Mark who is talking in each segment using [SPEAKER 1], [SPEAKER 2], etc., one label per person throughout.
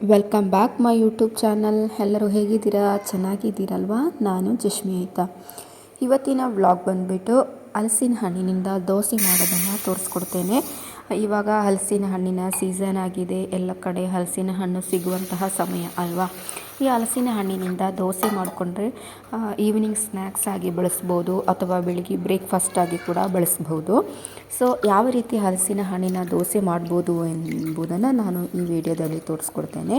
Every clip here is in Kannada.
[SPEAKER 1] Welcome back my YouTube channel ಎಲ್ಲರೂ ಹೇಗಿದ್ದೀರಾ? ಚೆನ್ನಾಗಿದ್ದೀರಲ್ವಾ? ನಾನು ಜಶ್ಮಿ ಐತಾ ಇವತ್ತಿನ ವ್ಲಾಗ್ ಬಂದುಬಿಟ್ಟು ಹಲಸಿನ ಹಣ್ಣಿನಿಂದ ದೋಸೆ ಮಾಡೋದನ್ನು ತೋರಿಸ್ಕೊಡ್ತೇನೆ. ಇವಾಗ ಹಲಸಿನ ಹಣ್ಣಿನ ಸೀಸನ್ ಆಗಿದೆ. ಎಲ್ಲ ಕಡೆ ಹಲಸಿನ ಹಣ್ಣು ಸಿಗುವಂತಹ ಸಮಯ ಅಲ್ವಾ? ಈ ಹಲಸಿನ ಹಣ್ಣಿನಿಂದ ದೋಸೆ ಮಾಡಿಕೊಂಡ್ರೆ ಈವ್ನಿಂಗ್ ಸ್ನ್ಯಾಕ್ಸ್ ಆಗಿ ಬಳಸ್ಬೋದು ಅಥವಾ ಬೆಳಿಗ್ಗೆ ಬ್ರೇಕ್ಫಾಸ್ಟ್ ಆಗಿ ಕೂಡ ಬಳಸ್ಬೋದು. ಸೊ ಯಾವ ರೀತಿ ಹಲಸಿನ ಹಣ್ಣಿನ ದೋಸೆ ಮಾಡ್ಬೋದು ಎಂಬುದನ್ನು ನಾನು ಈ ವಿಡಿಯೋದಲ್ಲಿ ತೋರಿಸ್ಕೊಡ್ತೇನೆ.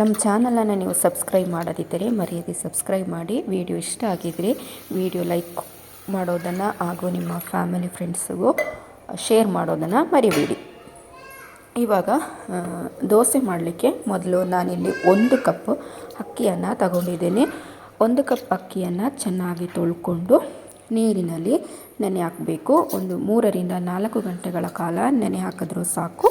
[SPEAKER 1] ನಮ್ಮ ಚಾನಲನ್ನು ನೀವು ಸಬ್ಸ್ಕ್ರೈಬ್ ಮಾಡೋದಿದ್ದರೆ ಮರೆಯದೆ ಸಬ್ಸ್ಕ್ರೈಬ್ ಮಾಡಿ. ವಿಡಿಯೋ ಇಷ್ಟ ಆಗಿದ್ದರೆ ವಿಡಿಯೋ ಲೈಕ್ ಮಾಡೋದನ್ನು ಹಾಗೂ ನಿಮ್ಮ ಫ್ಯಾಮಿಲಿ ಫ್ರೆಂಡ್ಸಿಗೂ ಶೇರ್ ಮಾಡೋದನ್ನು ಮರಿಬೇಡಿ. ಇವಾಗ ದೋಸೆ ಮಾಡಲಿಕ್ಕೆ ಮೊದಲು ನಾನಿಲ್ಲಿ ಒಂದು ಕಪ್ ಅಕ್ಕಿಯನ್ನು ತಗೊಂಡಿದ್ದೇನೆ. ಒಂದು ಕಪ್ ಅಕ್ಕಿಯನ್ನು ಚೆನ್ನಾಗಿ ತೊಳ್ಕೊಂಡು ನೀರಿನಲ್ಲಿ ನೆನೆ ಹಾಕಬೇಕು. ಒಂದು ಮೂರರಿಂದ ನಾಲ್ಕು ಗಂಟೆಗಳ ಕಾಲ ನೆನೆ ಹಾಕಿದ್ರೂ ಸಾಕು.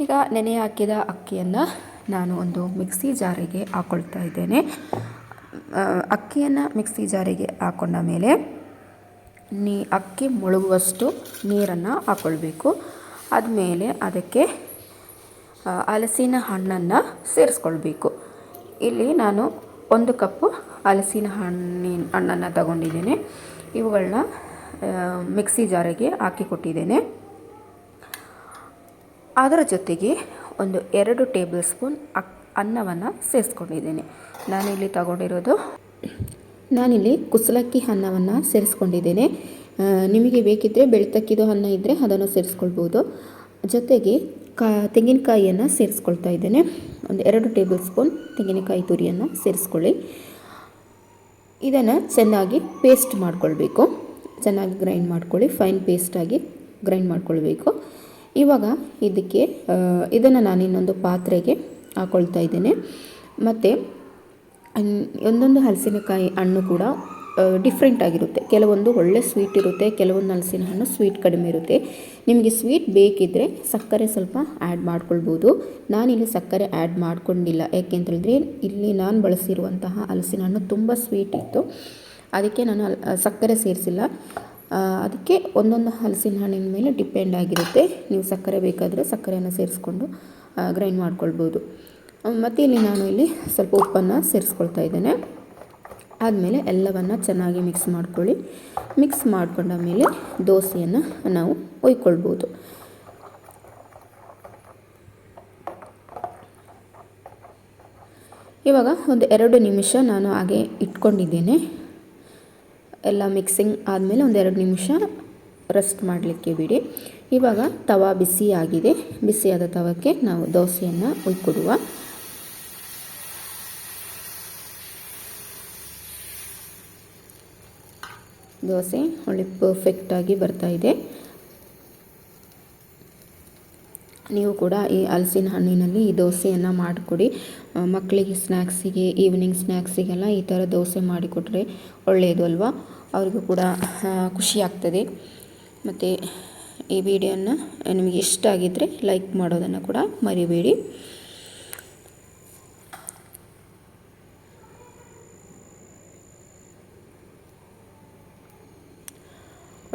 [SPEAKER 1] ಈಗ ನೆನೆ ಹಾಕಿದ ಅಕ್ಕಿಯನ್ನು ನಾನು ಒಂದು ಮಿಕ್ಸಿ ಜಾರಿಗೆ ಹಾಕ್ಕೊಳ್ತಾ ಇದ್ದೇನೆ. ಅಕ್ಕಿಯನ್ನು ಮಿಕ್ಸಿ ಜಾರಿಗೆ ಹಾಕ್ಕೊಂಡ ಮೇಲೆ ನೀ ಅಕ್ಕಿ ಮುಳುಗುವಷ್ಟು ನೀರನ್ನು ಹಾಕ್ಕೊಳ್ಬೇಕು ಆದಮೇಲೆ ಅದಕ್ಕೆ ಹಲಸಿನ ಹಣ್ಣನ್ನು ಸೇರಿಸ್ಕೊಳ್ಬೇಕು. ಇಲ್ಲಿ ನಾನು ಒಂದು ಕಪ್ಪು ಹಲಸಿನ ಹಣ್ಣಿನ ಹಣ್ಣನ್ನು ತಗೊಂಡಿದ್ದೇನೆ. ಇವುಗಳನ್ನ ಮಿಕ್ಸಿ ಜಾರಿಗೆ ಹಾಕಿ ಕೊಟ್ಟಿದ್ದೇನೆ. ಅದರ ಜೊತೆಗೆ ಒಂದು ಎರಡು ಟೇಬಲ್ ಸ್ಪೂನ್ ಅಕ್, ಅನ್ನವನ್ನು ಸೇರಿಸ್ಕೊಂಡಿದ್ದೇನೆ. ನಾನಿಲ್ಲಿ ತಗೊಂಡಿರೋದು ನಾನಿಲ್ಲಿ ಕುಸಲಕ್ಕಿ ಅನ್ನವನ್ನು ಸೇರಿಸ್ಕೊಂಡಿದ್ದೇನೆ. ನಿಮಗೆ ಬೇಕಿದ್ದರೆ ಬೆಳ್ತಕ್ಕಿದು ಅನ್ನ ಇದ್ದರೆ ಅದನ್ನು ಸೇರಿಸ್ಕೊಳ್ಬೋದು. ಜೊತೆಗೆ ಕಾ, ತೆಂಗಿನಕಾಯಿಯನ್ನು ಸೇರಿಸ್ಕೊಳ್ತಾ ಇದ್ದೇನೆ. ಒಂದು ಎರಡು ಟೇಬಲ್ ಸ್ಪೂನ್ ತೆಂಗಿನಕಾಯಿ ತುರಿಯನ್ನು ಸೇರಿಸ್ಕೊಳ್ಳಿ. ಇದನ್ನು ಚೆನ್ನಾಗಿ ಪೇಸ್ಟ್ ಮಾಡ್ಕೊಳ್ಬೇಕು. ಚೆನ್ನಾಗಿ ಗ್ರೈಂಡ್ ಮಾಡ್ಕೊಳ್ಳಿ. ಫೈನ್ ಪೇಸ್ಟಾಗಿ ಗ್ರೈಂಡ್ ಮಾಡ್ಕೊಳ್ಬೇಕು. ಇವಾಗ ಇದಕ್ಕೆ ಇದನ್ನು ನಾನು ಇನ್ನೊಂದು ಪಾತ್ರೆಗೆ ಹಾಕ್ಕೊಳ್ತಾ ಇದ್ದೇನೆ. ಮತ್ತು ಒಂದೊಂದು ಹಲಸಿನಕಾಯಿ ಹಣ್ಣು ಕೂಡ ಡಿಫ್ರೆಂಟ್ ಆಗಿರುತ್ತೆ. ಕೆಲವೊಂದು ಒಳ್ಳೆ ಸ್ವೀಟ್ ಇರುತ್ತೆ, ಕೆಲವೊಂದು ಹಲಸಿನ ಹಣ್ಣು ಸ್ವೀಟ್ ಕಡಿಮೆ ಇರುತ್ತೆ. ನಿಮಗೆ ಸ್ವೀಟ್ ಬೇಕಿದ್ದರೆ ಸಕ್ಕರೆ ಸ್ವಲ್ಪ ಆ್ಯಡ್ ಮಾಡ್ಕೊಳ್ಬೋದು. ನಾನಿಲ್ಲಿ ಸಕ್ಕರೆ ಆ್ಯಡ್ ಮಾಡ್ಕೊಂಡಿಲ್ಲ. ಯಾಕೆ ಅಂತೇಳಿದ್ರೆ, ಇಲ್ಲಿ ನಾನು ಬಳಸಿರುವಂತಹ ಹಲಸಿನ ಹಣ್ಣು ತುಂಬ ಸ್ವೀಟ್ ಇತ್ತು. ಅದಕ್ಕೆ ನಾನು ಸಕ್ಕರೆ ಸೇರಿಸಿಲ್ಲ. ಅದಕ್ಕೆ ಒಂದೊಂದು ಹಲಸಿನ ಹಣ್ಣಿನ ಮೇಲೆ ಡಿಪೆಂಡ್ ಆಗಿರುತ್ತೆ. ನೀವು ಸಕ್ಕರೆ ಬೇಕಾದರೆ ಸಕ್ಕರೆಯನ್ನು ಸೇರಿಸ್ಕೊಂಡು ಗ್ರೈಂಡ್ ಮಾಡ್ಕೊಳ್ಬೋದು. ಮತ್ತು ಇಲ್ಲಿ ನಾನು ಇಲ್ಲಿ ಸ್ವಲ್ಪ ಉಪ್ಪನ್ನು ಸೇರಿಸ್ಕೊಳ್ತಾ ಇದ್ದೇನೆ. ಆದಮೇಲೆ ಎಲ್ಲವನ್ನು ಚೆನ್ನಾಗಿ ಮಿಕ್ಸ್ ಮಾಡ್ಕೊಳ್ಳಿ. ಮಿಕ್ಸ್ ಮಾಡ್ಕೊಂಡ ಮೇಲೆ ದೋಸೆಯನ್ನು ನಾವು ಒಯ್ಕೊಳ್ಬೋದು. ಇವಾಗ ಒಂದು ಎರಡು ನಿಮಿಷ ನಾನು ಹಾಗೆ ಇಟ್ಕೊಂಡಿದ್ದೇನೆ. ಎಲ್ಲ ಮಿಕ್ಸಿಂಗ್ ಆದಮೇಲೆ ಒಂದು ಎರಡು ನಿಮಿಷ ರೆಸ್ಟ್ ಮಾಡಲಿಕ್ಕೆ ಬಿಡಿ. ಇವಾಗ ತವ ಬಿಸಿ ಆಗಿದೆ. ಬಿಸಿಯಾದ ತವಕ್ಕೆ ನಾವು ದೋಸೆಯನ್ನು ಉಯ್ಕೊಡುವ. ದೋಸೆ ಒಳ್ಳೆ ಪರ್ಫೆಕ್ಟಾಗಿ ಬರ್ತಾ ಇದೆ. ನೀವು ಕೂಡ ಈ ಹಲಸಿನ ಹಣ್ಣಿನಲ್ಲಿ ಈ ದೋಸೆಯನ್ನು ಮಾಡಿಕೊಡಿ. ಮಕ್ಕಳಿಗೆ ಸ್ನ್ಯಾಕ್ಸಿಗೆ ಈವ್ನಿಂಗ್ ಸ್ನ್ಯಾಕ್ಸಿಗೆಲ್ಲ ಈ ಥರ ದೋಸೆ ಮಾಡಿಕೊಟ್ರೆ ಒಳ್ಳೆಯದು ಅಲ್ವಾ? ಅವ್ರಿಗೂ ಕೂಡ ಖುಷಿ ಆಗ್ತದೆ. ಮತ್ತು ಈ ವಿಡಿಯೋನ ನಿಮಗೆ ಇಷ್ಟ ಆಗಿದ್ದರೆ ಲೈಕ್ ಮಾಡೋದನ್ನು ಕೂಡ ಮರಿಬೇಡಿ.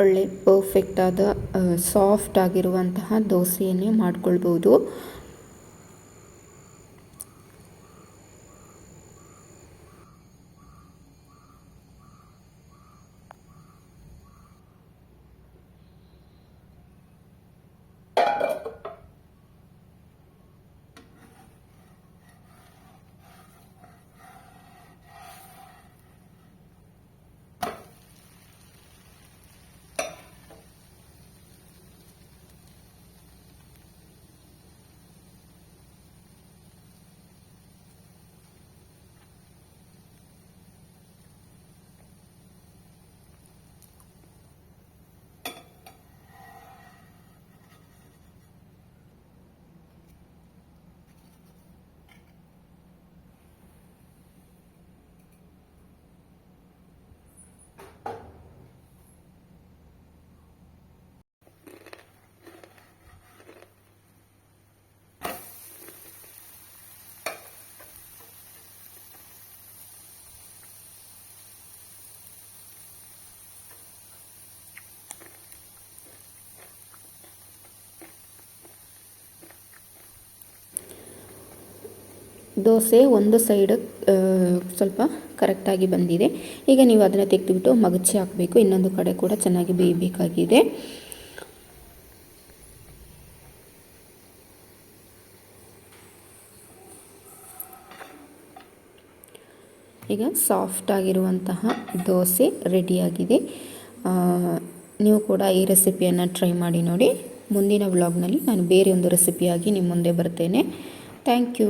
[SPEAKER 1] ಒಳ್ಳೆ ಪರ್ಫೆಕ್ಟಾದ ಸಾಫ್ಟ್ ಆಗಿರುವಂತಹ ದೋಸೆಯನ್ನೇ ಮಾಡ್ಕೊಳ್ಬೋದು. ದೋಸೆ ಒಂದು ಸೈಡ್ ಸ್ವಲ್ಪ ಕರೆಕ್ಟಾಗಿ ಬಂದಿದೆ. ಈಗ ನೀವು ಅದನ್ನು ತೆಗೆದುಬಿಟ್ಟು ಮಗಚಿ ಹಾಕಬೇಕು. ಇನ್ನೊಂದು ಕಡೆ ಕೂಡ ಚೆನ್ನಾಗಿ ಬೇಯಬೇಕಾಗಿದೆ. ಈಗ ಸಾಫ್ಟ್ ಆಗಿರುವಂತಹ ದೋಸೆ ರೆಡಿಯಾಗಿದೆ ನೀವು ಕೂಡ ಈ ರೆಸಿಪಿಯನ್ನು ಟ್ರೈ ಮಾಡಿ ನೋಡಿ. ಮುಂದಿನ ವ್ಲಾಗ್ನಲ್ಲಿ ನಾನು ಬೇರೆ ಒಂದು ರೆಸಿಪಿಯಾಗಿ ನಿಮ್ಮ ಮುಂದೆ ಬರ್ತೇನೆ. Thank you